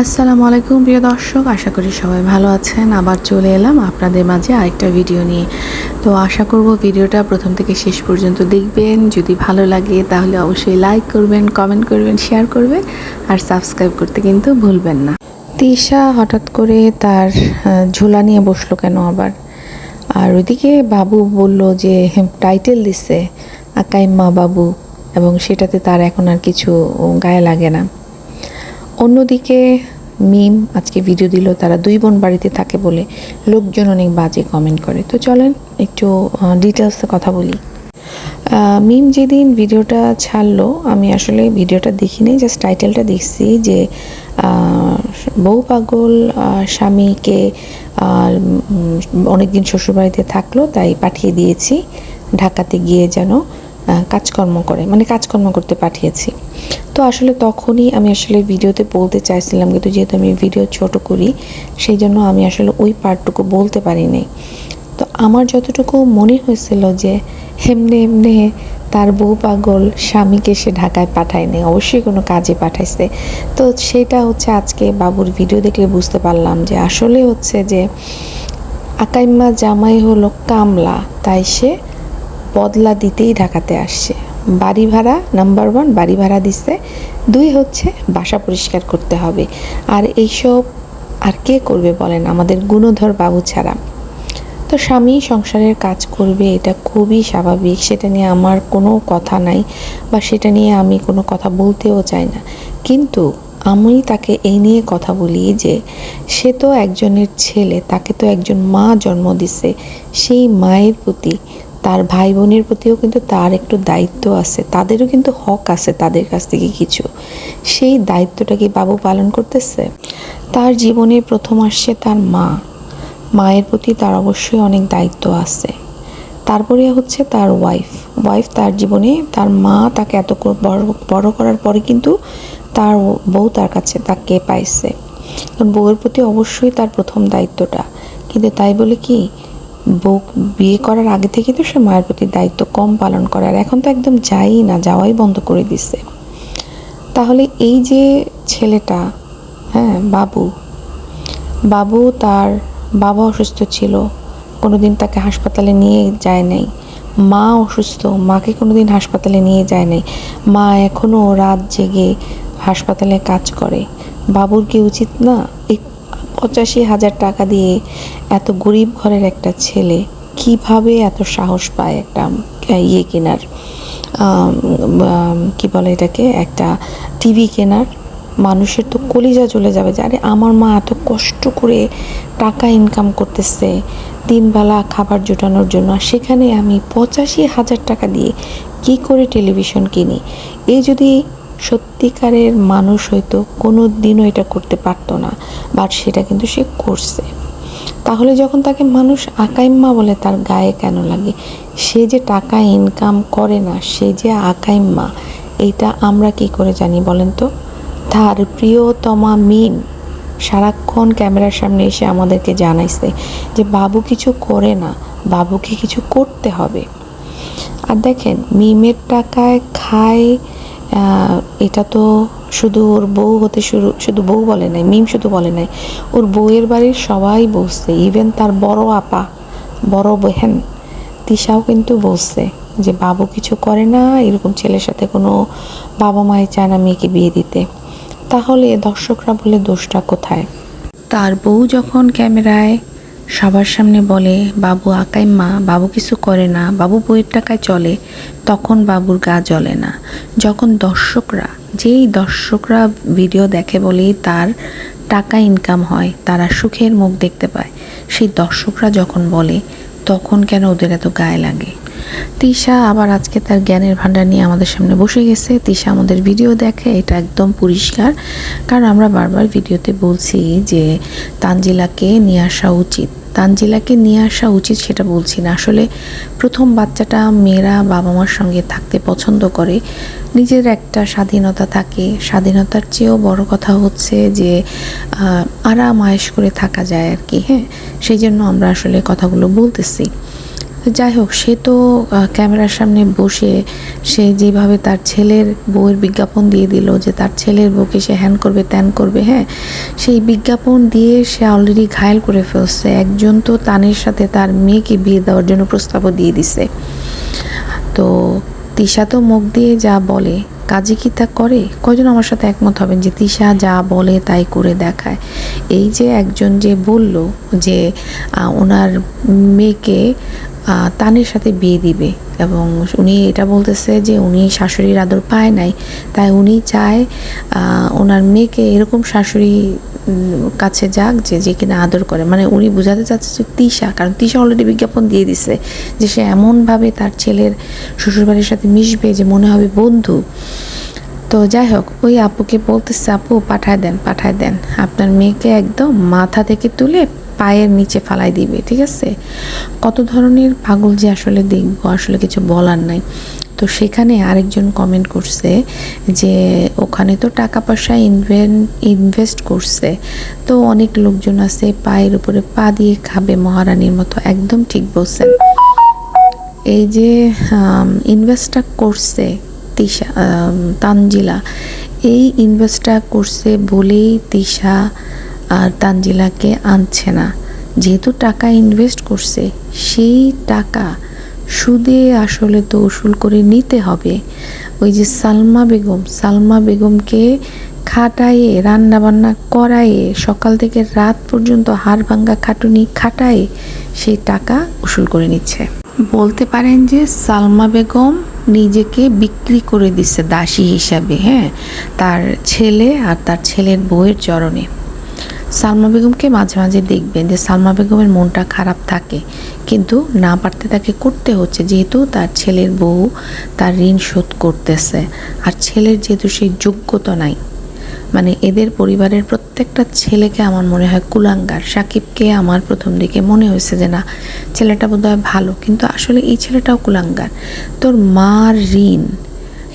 আসসালামু আলাইকুম, প্রিয় দর্শক। আশা করি সবাই ভালো আছেন। আবার চলে এলাম আপনাদের মাঝে আরেকটা ভিডিও নিয়ে। তো আশা করব ভিডিওটা প্রথম থেকে শেষ পর্যন্ত দেখবেন। যদি ভালো লাগে তাহলে অবশ্যই লাইক করবেন কমেন্ট করবেন শেয়ার করবেন। আর সাবস্ক্রাইব করতে কিন্তু ভুলবেন না। তিশা হঠাৎ করে তার ঝোলা নিয়ে বসল কেন আবার? আর ওইদিকে বাবু বলল যে টাইটেল দিছে, আকাইম্মা বাবু। এবং সেটাতে তার এখন আর কিছু গায়ে লাগে না। অন্যদিকে মিম আজকে ভিডিও দিল, তারা দুই বোন বাড়িতে থাকে বলে লোকজন অনেক বাজে কমেন্ট করে। তো চলেন একটু ডিটেলসে কথা বলি। মিম যেদিন ভিডিওটা ছাড়লো, আমি আসলে ভিডিওটা দেখিনি জাস্ট টাইটেলটা দেখছি যে বউ পাগল স্বামীকে অনেক দিন শ্বশুরবাড়িতে থাকল, তাই পাঠিয়ে দিয়েছি, ঢাকাতে গিয়ে যেন কাজকর্ম করে মানে কাজকর্ম করতে পাঠিয়েছি। তো আসলে তখনই আমি আসলে ভিডিওতে বলতে চাইছিলাম, কিন্তু যেহেতু আমি ভিডিও ছোট করি, সেই জন্য আমি আসলে ওই পার্টটুকু বলতে পারিনি। তো আমার যতটুকু মনে হয়েছিল যে হেমনে হেমনে তার বউ পাগল স্বামীকে সে ঢাকায় পাঠায়নি, অবশ্যই কোনো কাজে পাঠাইছে। তো সেটা হচ্ছে আজকে বাবুর ভিডিও দেখলে বুঝতে পারলাম যে আসলে হচ্ছে যে আকাইম্মা জামাই হলো কামলা, তাই সে বদলা দিতেই ঢাকাতে আসছে। বাড়ি ভাড়া নাম্বার ওয়ান বাড়ি ভাড়া দিচ্ছে দুই হচ্ছে বাসা পরিষ্কার করতে হবে। আর এইসব আর কে করবে বলেন? আমাদের গুণধর বাবু ছাড়া। তো স্বামী সংসারের কাজ করবে, এটা খুবই স্বাভাবিক। সেটা নিয়ে আমার কোনো কথা নাই বা সেটা নিয়ে আমি কোনো কথা বলতেও চাই না। কিন্তু আমি তাকে এই নিয়ে কথা বলি যে, সে তো একজনের ছেলে, তাকে তো একজন মা জন্ম দিছে। সেই মায়ের প্রতি তার ভাই বোনের প্রতিও কিন্তু তার একটু দায়িত্ব আছে। তাদেরও কিন্তু হক আছে তাদের কাছ থেকে কিছু। সেই দায়িত্বটা কি বাবু পালন করতেছে? তার জীবনে প্রথম আসছে তার মা। মায়ের প্রতি তার অবশ্যই অনেক দায়িত্ব আছে। তারপরে হচ্ছে তার ওয়াইফ ওয়াইফ তার জীবনে, তার মা তাকে এত বড় বড় করার পরে কিন্তু তার বউ তার কাছে তাকে পাইছে। কারণ বউয়ের প্রতি অবশ্যই তার প্রথম দায়িত্বটা। কিন্তু তাই বলে কি বউ বিয়ে করার আগে থেকে তো সে মায়ের প্রতি দায়িত্ব কম পালন করে, আর এখন তো একদম যাই না, যাওয়াই বন্ধ করে দিছে। তাহলে এই যে ছেলেটা হ্যাঁ বাবু বাবু তার বাবা অসুস্থ ছিল, কোনোদিন তাকে হাসপাতালে নিয়ে যায় নাই, মা অসুস্থ, মাকে কোনোদিন হাসপাতালে নিয়ে যায় নাই, মা এখনও রাত জেগে হাসপাতালে কাজ করে, বাবুর কি উচিত না? পঁচাশি হাজার টাকা দিয়ে এত গরিব ঘরের একটা ছেলে কীভাবে এত সাহস পায় একটা ইয়ে কেনার? কি বলে এটাকে? একটা টিভি কেনার। মানুষের তো কলিজা চলে যাবে যে, আরে, আমার মা এত কষ্ট করে টাকা ইনকাম করতেছে তিনবেলা খাবার জোটানোর জন্য। সেখানে আমি পঁচাশি হাজার টাকা দিয়ে কি করে টেলিভিশন কিনি? এই যদি সত্যিকারের মানুষ হয়তো কোনো দিনও এটা করতে পারতো না বাট সেটা কিন্তু সে করছে। তাহলে যখন তাকে মানুষ আকাইম্মা বলে, তার গায়ে কেন লাগে? সে যে টাকা ইনকাম করে না, সে যে আকাইম্মা এইটা আমরা কি করে জানি বলেন তো? তার প্রিয়তমা মিম সারাক্ষণ ক্যামেরার সামনে এসে আমাদেরকে জানাইছে যে, বাবু কিছু করে না, বাবুকে কিছু করতে হবে। আর দেখেন, মিমের টাকায় খায় এটা তো শুধু ওর বউ হতে শুরু, শুধু বউ বলে নাই, মিম শুধু বলে নাই। ওর বউয়ের বাড়ির সবাই বসছে ইভেন তার বড় আপা, বড় বহেন, তিশাও কিন্তু বসছে যে বাবু কিছু করে না, এরকম ছেলের সাথে কোনো বাবা মাই চায় না মেয়েকে বিয়ে দিতে। তাহলে দর্শকরা বলে দোষটা কোথায়? তার বউ যখন ক্যামেরায় সবার সামনে বলে, বাবু আকাই মা, বাবু কিছু করে না, বাবু বইয়ের টাকায় চলে। তখন বাবুর গা জ্বলে না। যখন দর্শকরা, যেই দর্শকরা ভিডিও দেখে বলেই তার টাকা ইনকাম হয়, তারা সুখের মুখ দেখতে পায়। সেই দর্শকরা যখন বলে, তখন কেন ওদের এত গায়ে লাগে? তিশা আবার আজকে তার জ্ঞানের ভান্ডার নিয়ে আমাদের সামনে বসে গেছে। তিশা আমাদের ভিডিও দেখে, এটা একদম পরিষ্কার। কারণ আমরা বারবার ভিডিওতে বলছি যে, তানজিলাকে নিয়ে আসা উচিত। তানজিলাকে নিয়ে আসা উচিত সেটা বলছি না। আসলে প্রথম বাচ্চাটা মেয়েরা বাবা মার সঙ্গে থাকতে পছন্দ করে। নিজের একটা স্বাধীনতা থাকে। স্বাধীনতার চেয়েও বড় কথা হচ্ছে যে আরাম আয়েশ করে থাকা যায় আর কি হ্যাঁ? সেই জন্য আমরা আসলে কথাগুলো বলতেছি। যাই হোক, সে তো ক্যামেরার সামনে বসে সে যেভাবে তার ছেলের বউয়ের বিজ্ঞাপন দিয়ে দিল যে তার ছেলের বউকে সে হ্যান করবে ত্যান করবে হ্যাঁ? সেই বিজ্ঞাপন দিয়ে সে অলরেডি ঘায়েল করে ফেলছে। একজন তো তানের সাথে তার মেয়েকে বিয়ে দেওয়ার জন্য প্রস্তাবও দিয়ে দিছে। তো তিশা তো মুখ দিয়ে যা বলে কাজে কি তা করে? কজন আমার সাথে একমত হবেন যে তিশা যা বলে তাই করে দেখায়? এই যে একজন যে বলল যে ওনার মেয়েকে তানের সাথে বিয়ে দিবে এবং উনি এটা বলতেছে যে উনি শাশুড়ির আদর পায় নাই, তাই উনি চায় ওনার মেয়েকে এরকম শাশুড়ি কাছে যাক যে যে কিনা আদর করে। মানে উনি বোঝাতে চাচ্ছে যে তিশা, কারণ তিশা অলরেডি বিজ্ঞাপন দিয়ে দিছে যে সে এমনভাবে তার ছেলের শ্বশুরবাড়ির সাথে মিশবে যে মনে হবে বন্ধু। তো যাই হোক, ওই আপুকে বলতেছে, আপু, পাঠায় দেন পাঠায় দেন। আপনার মেয়েকে একদম মাথা থেকে তুলে পায়ের নিচে ফালাই দিবে, ঠিক আছে? কত ধরনের পাগল যে আসলে দেখব, আসলে কিছু বলার নাই। তো সেখানে আরেকজন কমেন্ট করছে যে, ওখানে তো টাকা পয়সা ইনভেস্ট করছে। তো অনেক লোকজন আছে পায়ের উপরে পা দিয়ে খাবে মহারানীর মতো, একদম ঠিক বলছেন। এই যে ইনভেস্টটা করছে তিশা তানজিলা, এই ইনভেস্টটা করছে বলেই তিশা আর তানজিলাকে আনছে না। যেহেতু টাকা ইনভেস্ট করছে, সেই টাকা সুদে আসলে তো উসুল করে নিতে হবে। ওই যে সালমা বেগম, সালমা বেগমকে খাটায়ে রান্না বান্না করায়ে, সকাল থেকে রাত পর্যন্ত হাড় ভাঙ্গা খাটুনি খাটায়ে সেই টাকা উসুল করে নিচ্ছে। বলতে পারেন যে সালমা বেগম নিজেকে বিক্রি করে দিচ্ছে দাসী হিসাবে হ্যাঁ? তার ছেলে আর তার ছেলের বউয়ের চরণে। সালমা বেগমকে মাঝে মাঝে দেখবেন যে সালমা বেগমের মনটা খারাপ থাকে। কিন্তু না পারতে তাকে করতে হচ্ছে, যেহেতু তার ছেলের বউ তার ঋণ শোধ করতেছে। আর ছেলের যেহেতু সেই যোগ্যতা নাই মানে এদের পরিবারের প্রত্যেকটা ছেলেকে আমার মনে হয় কুলাঙ্গার। সাকিবকে আমার প্রথম দিকে মনে হয়েছে যে না, ছেলেটা বোধহয় ভালো, কিন্তু আসলে এই ছেলেটাও কুলাঙ্গার। তোর মার ঋণ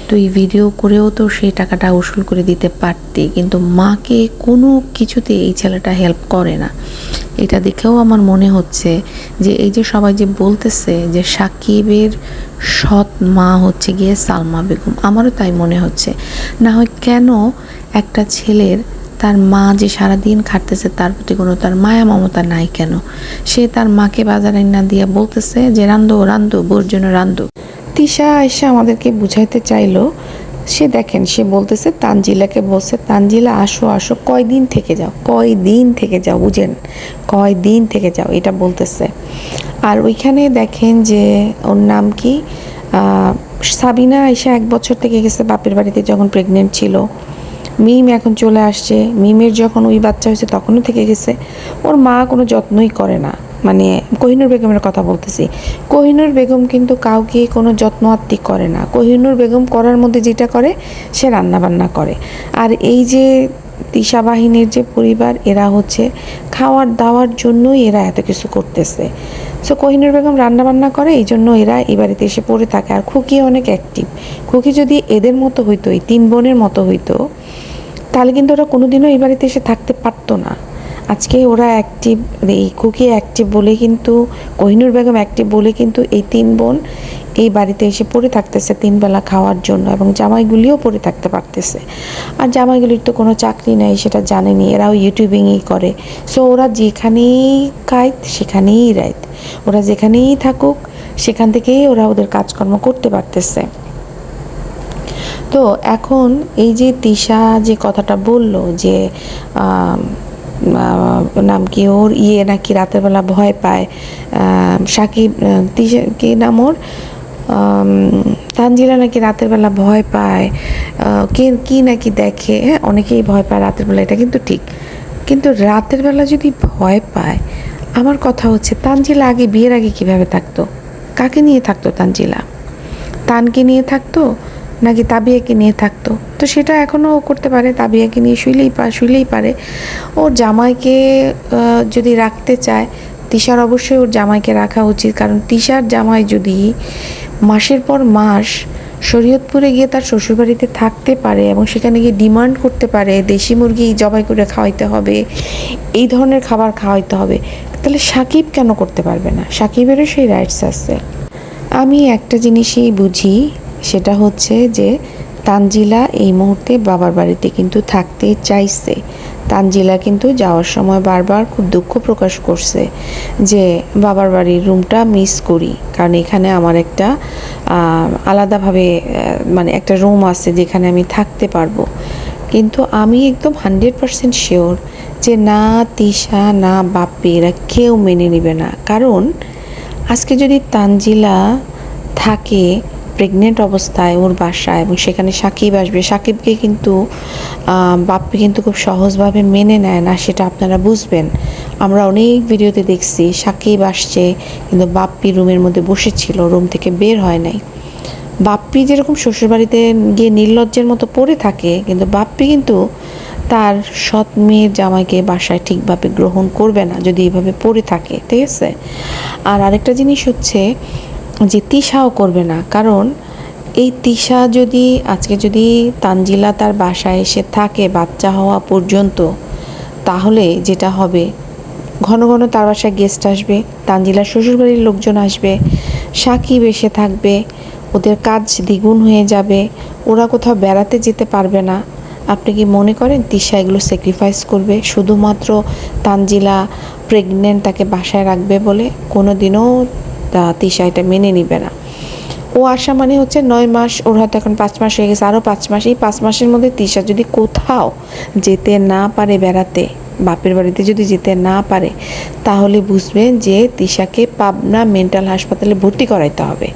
তুই ভিডিও করেও তো সেই টাকাটা উসুল করে দিতে পারতি, কিন্তু মাকে কোনো কিছুতে এই ছেলেটা হেল্প করে না। এটা দেখেও আমার মনে হচ্ছে যে এই যে সবাই যে বলতেছে যে সাকিবের সৎ মা হচ্ছে গিয়ে সালমা বেগম, আমারও তাই মনে হচ্ছে। না হয় কেন একটা ছেলের তার মা যে সারাদিন খাটতেছে, তার প্রতি কোনো তার মায়া মমতা নাই কেন? সে তার মাকে বাজারে না দিয়ে বলতেছে যে রান্ধো রান্ধো বোর জন্য তিশা এসে আমাদেরকে বুঝাইতে চাইলো। সে দেখেন, সে বলতেছে, তানজিলাকে বলছে, তানজিলা, আসো আসো, কয়দিন থেকে যাও, কয়দিন থেকে যাও, বুঝেন, কয়দিন থেকে যাও? এটা বলতেছে। আর ওইখানে দেখেন যে ওর নাম কি? সাবিনা এসে এক বছর থেকে গেছে বাপের বাড়িতে যখন প্রেগনেন্ট ছিল। মিম এখন চলে আসছে। মিমের যখন ওই বাচ্চা হয়েছে তখনও থেকে গেছে। ওর মা কোনো যত্নই করে না। মানে কোহিনুর বেগমের কথা বলতেছি। কোহিনুর বেগম কিন্তু কাউকে কোনো যত্ন আত্মি করে না। কোহিনুর বেগম করার মধ্যে যেটা করে, সে রান্না বান্না করে। আর এই যে তিশা বাহিনীর যে পরিবার, এরা হচ্ছে খাওয়ার দাওয়ার জন্যই এরা এত কিছু করতেছে। সো কোহিনুর বেগম রান্না বান্না করে, এই জন্য এরা এই বাড়িতে এসে পড়ে থাকে। আর খুকি অনেক অ্যাক্টিভ খুকি যদি এদের মতো হইতো, এই তিন বোনের মতো হইতো, তাহলে কিন্তু ওরা কোনোদিনও এই বাড়িতে এসে থাকতে পারতো না। আজকে ওরা অ্যাক্টিভ এই কুকি অ্যাক্টিভ বলে কিন্তু, কোহিনুর বেগম অ্যাক্টিভ বলে কিন্তু এই তিন বোন এই বাড়িতে এসে পড়ে থাকতেছে তিন বেলা খাওয়ার জন্য এবং জামাইগুলিও পড়ে থাকতে পারতেছে। আর জামাইগুলির তো কোনো চাকরি নাই, সেটা জানেনি, এরাও ইউটিউবিংই করে। সো ওরা যেখানেই খায় সেখানেই রাইত। ওরা যেখানেই থাকুক, সেখান থেকেই ওরা ওদের কাজকর্ম করতে পারতেছে। তো এখন এই যে তিশা যে কথাটা বলল যে নাম কি ওর ইয়ে নাকি রাতের বেলা ভয় পায়। সাকিব কি নাম ওর? তানজিলা নাকি রাতের বেলা ভয় পায়। কে, কি নাকি দেখে? হ্যাঁ অনেকেই ভয় পায় রাতের বেলা, এটা কিন্তু ঠিক। কিন্তু রাতের বেলা যদি ভয় পায়, আমার কথা হচ্ছে, তানজিলা আগে বিয়ের আগে কীভাবে থাকতো? কাকে নিয়ে থাকতো তানজিলা? তানকে নিয়ে থাকতো? নাকি তাবিয়াকে নিয়ে থাকতো। তো সেটা এখনও ও করতে পারে, তাবিয়াকে নিয়ে শুইলেই পা শুইলেই পারে। ওর জামাইকে যদি রাখতে চায়, তিশার অবশ্যই ওর জামাইকে রাখা উচিত। কারণ তিশার জামাই যদি মাসের পর মাস শরীয়তপুরে গিয়ে তার শ্বশুরবাড়িতে থাকতে পারে এবং সেখানে গিয়ে ডিমান্ড করতে পারে, দেশি মুরগি জবাই করে খাওয়াইতে হবে, এই ধরনের খাবার খাওয়াইতে হবে, তাহলে সাকিব কেন করতে পারবে না? সাকিবেরও সেই রাইটস আছে। আমি একটা জিনিসই বুঝি সেটা হচ্ছে যে তানজিলা এই মুহূর্তে বাবার বাড়িতে কিন্তু থাকতে চাইছে। তানজিলা কিন্তু যাওয়ার সময় বারবার খুব দুঃখ প্রকাশ করছে যে বাবার বাড়ির রুমটা মিস করি। কারণ এখানে আমার একটা আলাদাভাবে মানে একটা রুম আছে যেখানে আমি থাকতে পারব। কিন্তু আমি একদম হান্ড্রেড পারসেন্ট শিওর যে না, তিশা, না বাপ্পি এরা কেউ মেনে নেবে না। কারণ আজকে যদি তানজিলা থাকে প্রেগনেন্ট অবস্থায় ওর বাসায় এবং সেখানে সাকিব আসবে। সাকিবকে কিন্তু বাপ্পি কিন্তু খুব সহজভাবে মেনে নেয় না, সেটা আপনারা বুঝবেন। আমরা অনেক ভিডিওতে দেখছি, সাকিব আসছে, কিন্তু বাপ্পি রুমের মধ্যে বসেছিল, রুম থেকে বের হয় নাই। বাপ্পি যেরকম শ্বশুরবাড়িতে গিয়ে নির্লজ্জের মতো পড়ে থাকে, কিন্তু বাপ্পি কিন্তু তার সৎ মেয়ের জামাইকে বাসায় ঠিকভাবে গ্রহণ করবে না, যদি এভাবে পড়ে থাকে, ঠিক আছে? আর আরেকটা জিনিস হচ্ছে যে তিশাও করবে না। কারণ এই তিশা যদি, আজকে যদি তানজিলা তার বাসায় এসে থাকে বাচ্চা হওয়া পর্যন্ত, তাহলে যেটা হবে, ঘন ঘন তার বাসায় গেস্ট আসবে, তানজিলার শ্বশুরবাড়ির লোকজন আসবে, সাকিব এসে থাকবে, ওদের কাজ দ্বিগুণ হয়ে যাবে, ওরা কোথাও বেড়াতে যেতে পারবে না। আপনি কি মনে করেন তিশা এগুলো স্যাক্রিফাইস করবে? শুধুমাত্র তানজিলা প্রেগনেন্ট তাকে বাসায় রাখবে বলে? কোনো দিনও তা- তিশা এটা মেনে নিবে না। ও আসা মানে হচ্ছে নয় মাস, ওর হয়তো এখন পাঁচ মাস হয়ে গেছে, আরও পাঁচ মাস। এই পাঁচ মাসের মধ্যে তিশা যদি কোথাও যেতে না পারে বেড়াতে, বাপের বাড়িতে যদি যেতে না পারে, তাহলে বুঝবেন যে তিশাকে পাবনা মেন্টাল হাসপাতালে ভর্তি করাইতে হবে।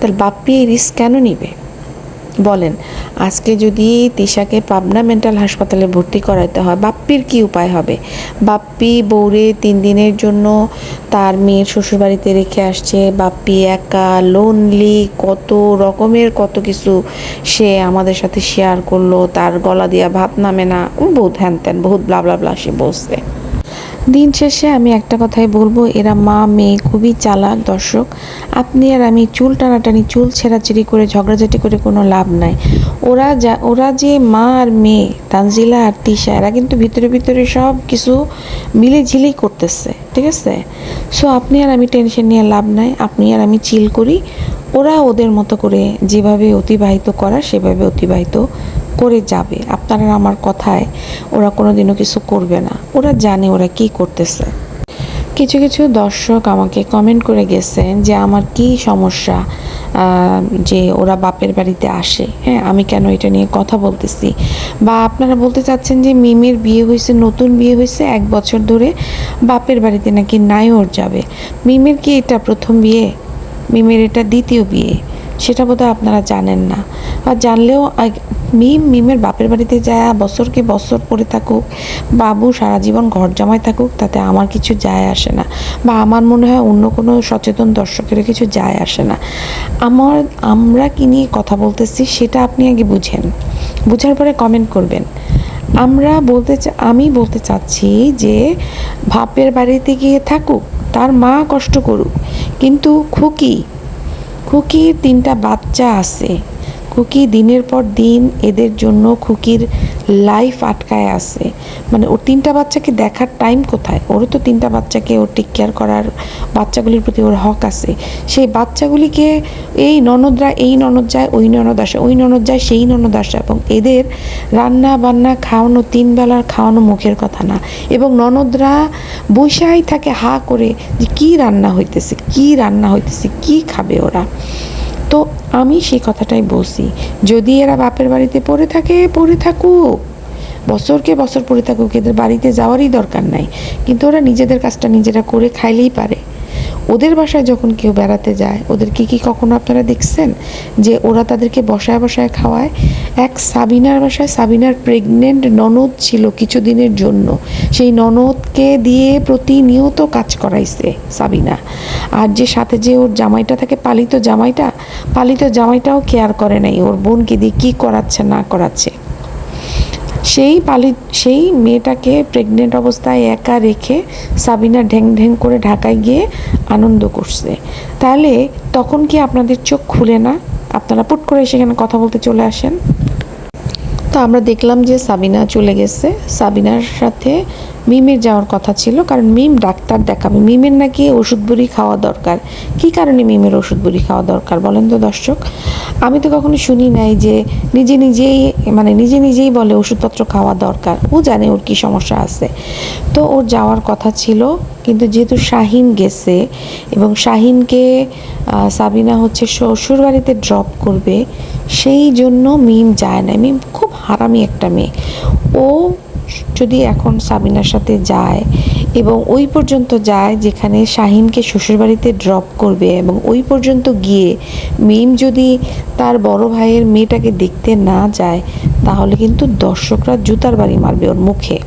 তাহলে বাপ্পি এই রিস্ক কেন নিবে? বলেন, আজকে যদি তিশাকে পাবনা মেন্টাল হাসপাতালে ভর্তি করাইতে হয়, বাপ্পির কি উপায় হবে? বাপ্পি বৌরে তিন দিনের জন্য তার মেয়ের শ্বশুরবাড়িতে রেখে আসছে, বাপ্পি একা লোনলি কত রকমের কত কিছু সে আমাদের সাথে শেয়ার করল, তার গলা দিয়া ভাত নামে না, বহুত হ্যান ত্যান, বহুত ব্লা ব্লা ব্লা সে বসছে দিন শেষে আমি একটা কথাই বলব, এরা মা, মেয়ে, খুবই চালাক, দর্শক। আপনি আর আমি চুল টানাটানি, চুল ছেঁড়াছেড়ি করে, ঝগড়াঝাটি করে কোনো লাভ নাই। ওরা যা, ওরা যে মা আর মেয়ে, তানজিলা আর তিশা, এরা কিন্তু ভিতরে ভিতরে সব কিছু মিলে ঝিলেই করতেছে, ঠিক আছে? সো আপনি আর আমি টেনশন নিয়ে লাভ নাই, আপনি আর আমি চিল করি। ওরা ওদের মতো করে যেভাবে অতিবাহিত করা সেভাবে অতিবাহিত করে যাবে। আপনারা আমার কথায় ওরা কোনোদিনও কিছু করবে না। ওরা জানে ওরা কি করতেছে। কিছু কিছু দর্শক আমাকে কমেন্ট করে গেছেন যে, আমার কি সমস্যা যে ওরা বাপের বাড়িতে আসে? হ্যাঁ আমি কেন এটা নিয়ে কথা বলতেছি? বা আপনারা বলতে চাচ্ছেন যে, মিমের বিয়ে হয়েছে, নতুন বিয়ে হয়েছে, এক বছর ধরে বাপের বাড়িতে নাকি নাইওর যাবে? মিমের কি এটা প্রথম বিয়ে? মিমের এটা দ্বিতীয় বিয়ে। সেটা বোধহয় আপনারা জানেন না। আর জানলেও মিম মিমের বাপের বাড়িতে যায়, বছরকে বছর পরে থাকুক, বাবু সারা জীবন ঘর জামাই থাকুক, তাতে আমার কিছু যায় আসে না। বা আমার মনে হয় অন্য কোনো সচেতন দর্শকের কিছু যায় আসে না। আমার, আমরা কি নিয়ে কথা বলতেছি, সেটা আপনি আগে বুঝেন। বুঝার পরে কমেন্ট করবেন। আমরা বলতে আমি বলতে চাচ্ছি যে ভাপের বাড়িতে গিয়ে থাকুক, তার মা কষ্ট করুক। কিন্তু খুকি, খুকির তিনটা বাচ্চা আছে। খুকি দিনের পর দিন এদের জন্য খুকির লাইফ আটকায় আছে। মানে ওর তিনটা বাচ্চাকে দেখার টাইম কোথায়? ওরও তো তিনটা বাচ্চাকে ওর টেক কেয়ার করার বাচ্চাগুলির প্রতি ওর হক আছে। সেই বাচ্চাগুলিকে এই ননদরা এই ননদ যায়, ওই ননদ আসে, ওই ননদ যায়, সেই ননদ আসে এবং এদের রান্না বান্না খাওয়ানো তিন বেলার খাওয়ানো মুখের কথা না। এবং ননদরা বৈশাই থাকে হা করে যে কী রান্না হইতেছে, কী রান্না হইতেছে, কী খাবে ওরা? আমি সেই কথাটাই বলছি। যদি এরা বাপের বাড়িতে পড়ে থাকে, পড়ে থাকুক। বছরকে বছর পড়ে থাকুক, এদের বাড়িতে যাওয়ারই দরকার নাই। কিন্তু ওরা নিজেদের কাজটা নিজেরা করে খাইলেই পারে। ওদের বাসায় যখন কেউ বেড়াতে যায়, ওদের কি কি কখনো আপনারা দেখছেন? যে ওরা তাদেরকে বসায় বসায় খাওয়ায়? এক সাবিনার বাসায় সাবিনার প্রেগনেন্ট ননদ ছিল কিছুদিনের জন্য। সেই ননদকে দিয়ে প্রতিনিয়ত কাজ করাইছে সাবিনা। আর যে সাথে যে ওর জামাইটা থাকে, পালিত জামাইটা, পালিত জামাইটাও কেয়ার করে নাই। ওর বোনকে দিয়ে কী করাচ্ছে, না করাচ্ছে। সেই পালি, সেই মেয়েটাকে প্রেগনেন্ট অবস্থায় একা রেখে সাবিনা ঢ্যাং ঢ্যাং করে ঢাকায় গিয়ে আনন্দ করছে। তাহলে তখন কি আপনাদের চোখ খুলে না? আপনারা পুট করে সেখানে কথা বলতে চলে আসেন। তো আমরা দেখলাম যে সাবিনা চলে গেছে। সাবিনার সাথে মিমের যাওয়ার কথা ছিল, কারণ মিম ডাক্তার দেখাবে। মিমের নাকি ওষুধ বড়ি খাওয়া দরকার। কি কারণে মিমের ওষুধ বড়ি খাওয়া দরকার বলেন তো দর্শক? আমি তো কখনো শুনি নাই যে নিজে নিজেই মানে নিজে নিজেই বলে ওষুধপত্র খাওয়া দরকার। ও জানে ওর কি সমস্যা আছে। তো ওর যাওয়ার কথা ছিল, কিন্তু যেহেতু শাহিন গেছে এবং শাহিনকে সাবিনা হচ্ছে শ্বশুর বাড়িতে ড্রপ করবে, সেই জন্য মিম যায় না মিম খুব হারামি একটা মেয়ে। ও যদি এখন সাবিনার সাথে যায় এবং ওই পর্যন্ত যায় যেখানে শাহিনকে শ্বশুরবাড়িতে ড্রপ করবে এবং ওই পর্যন্ত গিয়ে মিম যদি তার বড় ভাইয়ের মেয়েটাকে দেখতে না যায়, তাহলে কিন্তু দর্শকরা জুতার বাড়ি মারবে ওর মুখে।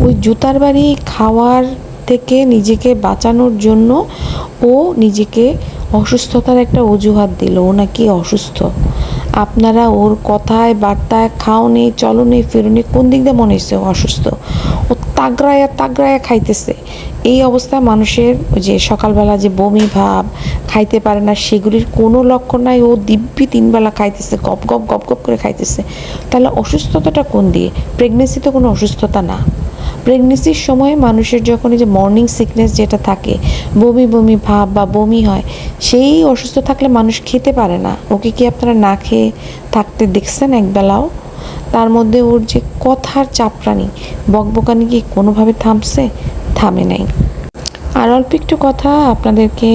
ওই জুতার বাড়ি খাওয়ার থেকে নিজেকে বাঁচানোর জন্য ও নিজেকে অসুস্থতার একটা অজুহাত দিল। ও নাকি অসুস্থ। আপনারা ওর কথায় বার্তায় খাও নেই খাওনে চলনে ফিরনে কোন দিক দিয়ে মনে হচ্ছে অসুস্থ? ও তাগড়ায়া তাগড়ায়া খাইতেছে। এই অবস্থায় মানুষের যে সকালবেলা যে বমি ভাব, খাইতে পারে না, সেগুলির কোনো লক্ষণ নাই। ও দিব্যি তিনবেলা খাইতেছে, গপ গপ গপ গপ করে খাইতেছে। তাহলে অসুস্থতাটা কোন দিয়ে? প্রেগনেন্সি তো কোনো অসুস্থতা না। প্রেগনেন্সির সময় মানুষের যখন এই যে মর্নিং সিকনেস যেটা থাকে, বমি বমি ভাব বা বমি হয়, সেই অসুস্থ থাকলে মানুষ খেতে পারে না। ওকে কি আপনারা না খেয়ে থাকতে দেখছেন একবেলাও? তার মধ্যে ওর যে কথার চাপরানি, বকবকানি কি কোনোভাবে থামছে? থামে নাই। আর অল্প একটু কথা আপনাদেরকে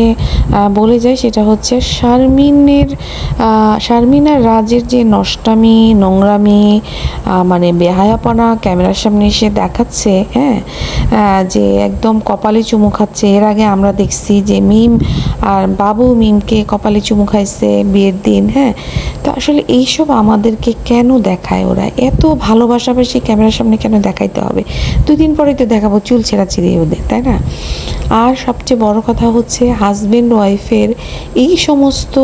বলে যাই, সেটা হচ্ছে শারমিনের শারমিন রাজের যে নষ্টামি, নোংরামি মানে বেহায়াপনা ক্যামেরার সামনে এসে দেখাচ্ছে হ্যাঁ যে একদম কপালে চুমু খাচ্ছে। এর আগে আমরা দেখছি যে মিম আর বাবু মিমকে কপালে চুমু খাইছে বিয়ের দিন হ্যাঁ। তো আসলে এইসব আমাদেরকে কেন দেখায় ওরা? এত ভালোবাসাবাসি ক্যামেরার সামনে কেন দেখাইতে হবে? দুই দিন পরেই তো দেখাবো, চুল ছেঁড়াছিড়ি ওদের, তাই না? আর সবচেয়ে বড় কথা হচ্ছে হাজব্যান্ড ওয়াইফের এই সমস্ত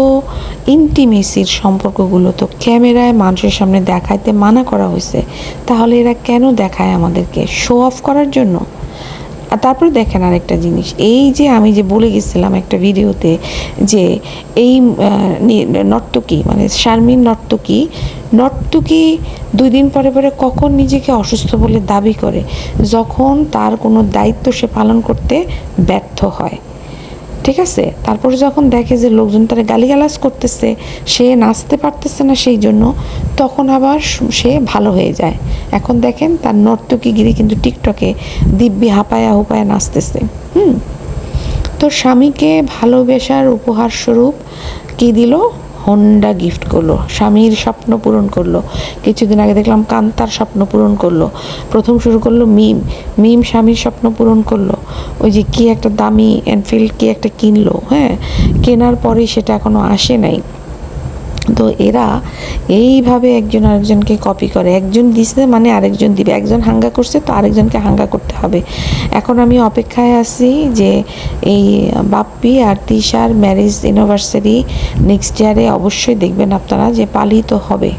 ইন্টিমেসির সম্পর্কগুলো তো ক্যামেরায় মানুষের সামনে দেখাইতে মানা করা হয়েছে তাহলে এরা কেন দেখায় আমাদেরকে? শো অফ করার জন্য? আর তারপরে দেখেন আরেকটা জিনিস। এই যে আমি যে বলে গেছিলাম একটা ভিডিওতে যে এই নর্তকী মানে শারমিন নর্তকী নর্তকী দুই দিন পরে পরে কখন নিজেকে অসুস্থ বলে দাবি করে, যখন তার কোনো দায়িত্ব সে পালন করতে ব্যর্থ হয়। ঠিক আছে? তারপরে যখন দেখে যে লোকজন তারা গালিগালাজ করতেছে, সে নাচতে পারতেছে না সেই জন্য, তখন আবার সে ভালো হয়ে যায়। এখন দেখেন তার নর্তকীগিরি কিন্তু টিকটকে দিব্যি হাঁপায়া হুপায়া নাচতেছে। হুম? তো স্বামীকে ভালোবেসার উপহার স্বরূপ কি দিল? হন্ডা গিফট করল, স্বামীর স্বপ্ন পূরণ করল। কিছুদিন আগে দেখলাম কান্তার স্বপ্ন পূরণ করল। প্রথম শুরু করল মিম মিম স্বামীর স্বপ্ন পূরণ করল। ওই যে কি একটা দামি এনফিল্ড কি একটা কিনলো হ্যাঁ? কেনার পরে সেটা এখনও আসে নাই। তো এরা এইভাবে একজন আরেকজনকে কপি করে। একজন দিছে মানে আরেকজন দিবে। একজন হাঙ্গা করছে, তো আরেকজনকে হাঙ্গা করতে হবে। এখন আমি অপেক্ষায় আছি যে এই বাপ্পি আর তিশার ম্যারেজ অ্যানিভার্সারি নেক্সট ইয়ারে অবশ্যই দেখবেন আপনারা যে পালিত হবে।